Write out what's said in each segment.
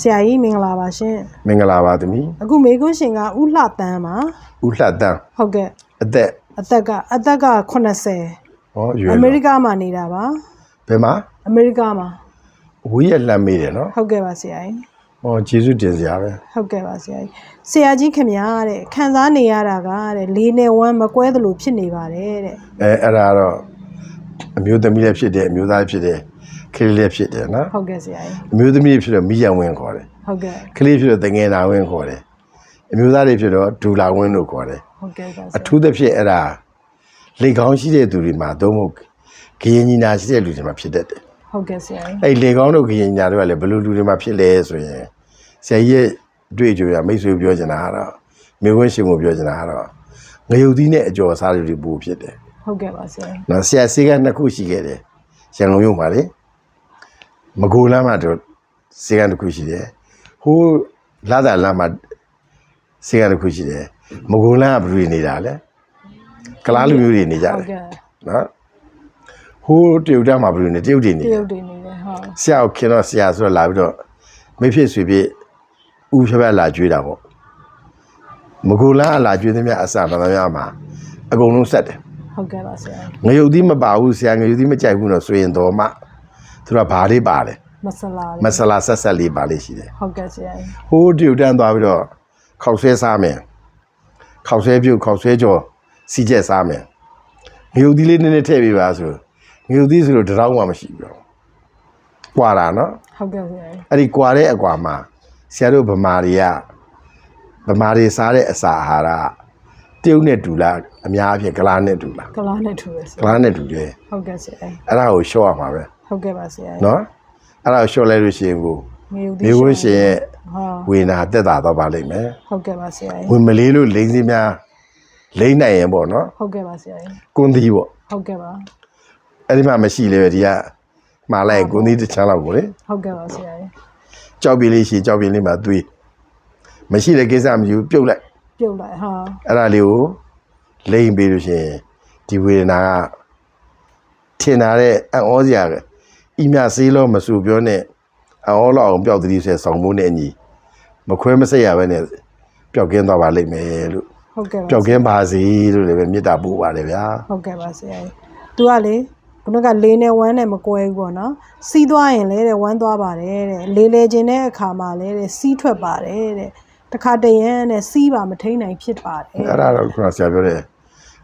ဆရာကြီးမင်္ဂလာပါရှင်မင်္ဂလာပါသမီးအခုမေကွန်းရှင်ကဥလှတန်းပါဦးလှတန်းဟုတ်ကဲ့အသက်အသက်ကအသက်က80ဟောရွယ်အမေရိလို့ကမှာနေတာပါဘယ်မှာအမေရိကမှာဝီးရလှမ်းမေးတယ်နော်ဟုတ်ကဲ့ပါဆရာကြီးဟောကျေးဇူးတင်စရာပဲဟုတ်ကဲ့ပါဆရာကြီးဆရာကြီးခင်ဗျာတဲ့ခံစားနေရတာကတဲ့လေးနဲ့ဝမ်းမကွဲသလိုဖြစ်နေပါတယ်တဲ့အဲအဲ့ဒါတော့အမျိုးသမီးလည်းဖြစ်တယ်အမျိုးသားလည်းဖြစ်တယ် ကလေးလည်းဖြစ်တယ်နော်ဟုတ်ကဲ့ဆရာကြီးအမျိုးသမီးဖြစ်တော့မိရန်ဝင်းခေါ်တယ်ဟုတ်ကဲ့ကလေးဖြစ်တော့တငယ်နာဝင်းခေါ်တယ်အမျိုးသားတွေဖြစ်တော့ဒူလာဝင်းလို့ခေါ်တယ်ဟုတ်ကဲ့ပါဆအရာထူးသဖြင့်အဲ့ဒါလေကောင်းရှိတဲ့သူတွေမှာသုံးဖို့ဂရင်ညီနာရှိတဲ့လူတွေမှာဖြစ်တတ်တယ်ဟုတ်ကဲ့ဆရာကြီးအဲ့လေကောင်းတို့ခရင်ညာတို့ကလည်းဘယ်လိုလူတွေမှာဖြစ်လဲဆိုရင်ဆရာကြီးရဲ့အတွေ့အကြုံရမိတ်ဆွေပြောချင်တာကတော့မေဝင်းရှင်ကိုပြောချင်တာကတော့ငရုတ်သီးနဲ့အကျော်အစားတွေပို့ဖြစ်တယ်ဟုတ်ကဲ့ပါဆရာကြီး။နော်ဆရာစေကနှစ်ခုရှိခဲ့တယ်။ရန်ကုန်မြို့မှာလေ မကိုလမ်းမှာတော့စေကတစ်ခုရှိတယ်။ဟိုးလာသာလမ်းမှာစေကတစ်ခုရှိတယ်။မကိုလမ်းကဘယ်လိုနေနေတာလဲ။ကလားလူမျိုးတွေနေကြဟုတ်တယ်ကဲ့နော်။ဟိုးတရုတ်တမ်းမှာဘယ်လိုနေတရုတ်တွေနေတတယ်ရုတ်တွေနေတယ်ဟုတ်ဆရာကိုခင်တော့ဆရာဆိုတော့လာပြီးတော့မိဖြစ်ဆွေဖြစ်ဦးဖြတ်ဖြတ်လာကြွေးတာပေါ့မကူလန်းအလာကြွေးသမျှအစာတော်များမှာအကုန်လုံးဆက်တယ်ဟုတ်ကဲ့ပါဆရာကြီးငရုတ်သီးမပါဘူးဆရာငရုတ်သီးမကြိုက်ဘူးတော့ဆိုရင်တော့မှ သူကဘာလေးပါတယ်မဆလာမဆလာဆက်ဆက်လေးပါလေးရှိတယ်ဟုတ်ကဲ့ဆရာကြီးဟိုးတူတန်းသွားပြီးတော့ခောက်ဆွဲစားမယ်ခောက်ဆွဲပြုတ်ခောက်ဆွဲကြော်စီချက်စားမယ်ငရုတ်သီးလေးနည်းနည်းထည့်ပေးပါဆိုငရုတ်သီးဆိုလို့တစ်တောင်းမှမရှိဘူးတော့ကွာတာနော်ဟုတ်ကဲ့ဆရာကြီးအဲ့ဒီကွာတဲ့အကွာမှာဆရာတို့ဗမာတွေကဗမာတွေစားတဲ့အစာအာဟာရ တရုတ်နဲ့တူလားအများအပြားကလားနဲ့တူလားကလားနဲ့ထူရဆကရာလားနဲ့တူတယ်ဟုတ်ကဲ့ဆရာကြီးအဲ့ဒါကိုရှော့ရမှာပဲဟုတ်ကဲ့ပါဆရာကြီးနော်အဲ့ဒါကိုရှော့လိုက်လို့ရှိရင်ကိုငရုတ်မိဝင်းရှင်ရဲ့ဟာဝေနာတက်တာတော့ပါလိမ့်မယ်ဟုတ်ကဲ့ပါဆရာကြီးဝင်မလေးလို့လိမ့်စည်းများလိမ့်နိုင်ရင်ပေါ့နော်ဟုတ်ကဲ့ပါဆရာကြီးကွန်းသီးပေါ့ဟုတ်ကဲ့ပါအဲ့ဒီမှာမရှိလေပဲဒီကမှားလိုက်ကွန်းသီးတစ်ချမ်းလောက်ကိုလေဟုတ်ကဲ့ပါဆရာကြီးကြောက်ပြေးလေးရှိကြောက်ပြေးလေးမှာသွေးမရှိတဲ့ကိစ္စမယူပြုတ်လိုက် ပြုတ်လိုက်ဟာအဲ့ဒါလေးကိုလိမ့်ပေးလို့ရှိရင်ဒီဝေဒနာကထင်တာတဲ့အံ့ဩစရာပဲဤမြဆေးလို့မဆူပြောနဲ့အံ့ဩလောက်အောင်ပျောက်တည်းဆိုဆောင်မှုနဲ့အညီမခွဲမဆက်ရဘဲနဲ့ပျောက်ကင်းသွားပါလိမ့်မယ်လို့ဟုတ်ကဲ့ပါပျောက်ကင်းပါစေလို့လည်းပဲမေတ္တာပို့ပါတယ်ဗျာဟုတ်ကဲ့ပါဆရာကြီးသူကလေခုနကလေးနဲ့ဝမ်းနဲ့မကွဲဘူးပေါ့နော်စီးသွားရင်လေတဲ့ဝမ်းသွားပါတယ်တဲ့လေးလေခြင်းတဲ့အခါမှာလေတဲ့စီးထွက်ပါတယ်တဲ့ တခါတရံတဲ့စီးပါမထိန်နိုင်ဖြစ်ပါတယ်အဲ့ဒါတော့ခုနဆရာပြောတဲ့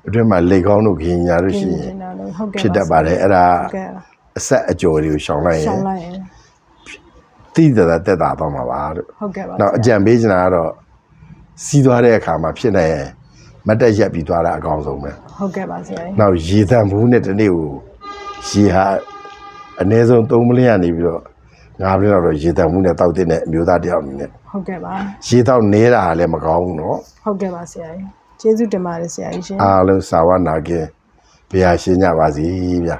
အတွင်းမှာလေကောင်းတို့ခင်းညာလို့ရှိရင်ကျင်တာလို့ဟုတ်ကဲ့ဖြစ်တတ်ပါတယ်အဲ့ဒါဟုတ်ကဲ့အဆက်အကျော်တွေကိုရှောင်လိုက်ရရှောင်င်းလိုက်ရင်တိတသက်တက်တာတော့မှာပါလို့ဟုတ်ကဲ့ပါနောက်အကြံပေးချင်တာကတော့စီးသွားတဲ့အခါမှာဖြစ်နေရင်မတ်တက်ရက်ပြီးသွားတာအကောင်းဆုံးပဲဟုတ်ကဲ့ပါဆရာကြီးနောက်ရေတံဘူးနဲ့တနေ့ကိုရေဟာအနည်းဆုံး3မလရနေပြီးတော့ ၅ပြည့်တော့ရေတံဘူးနဲ့တောက်တဲ့အမျိုးသားတယောက်အနေနဲ့ ဟုတ်ကဲ့ပါ ရေတောက်နေတာကလည်းမကောင်းဘူးเนาะ ဟုတ်ကဲ့ပါဆရာကြီးကျေးဇူးတင်ပါတယ်ဆရာကြီးရှင် အားလုံးစာဝနာကင်းဘုရားရှင်ကြပါစီဗျာ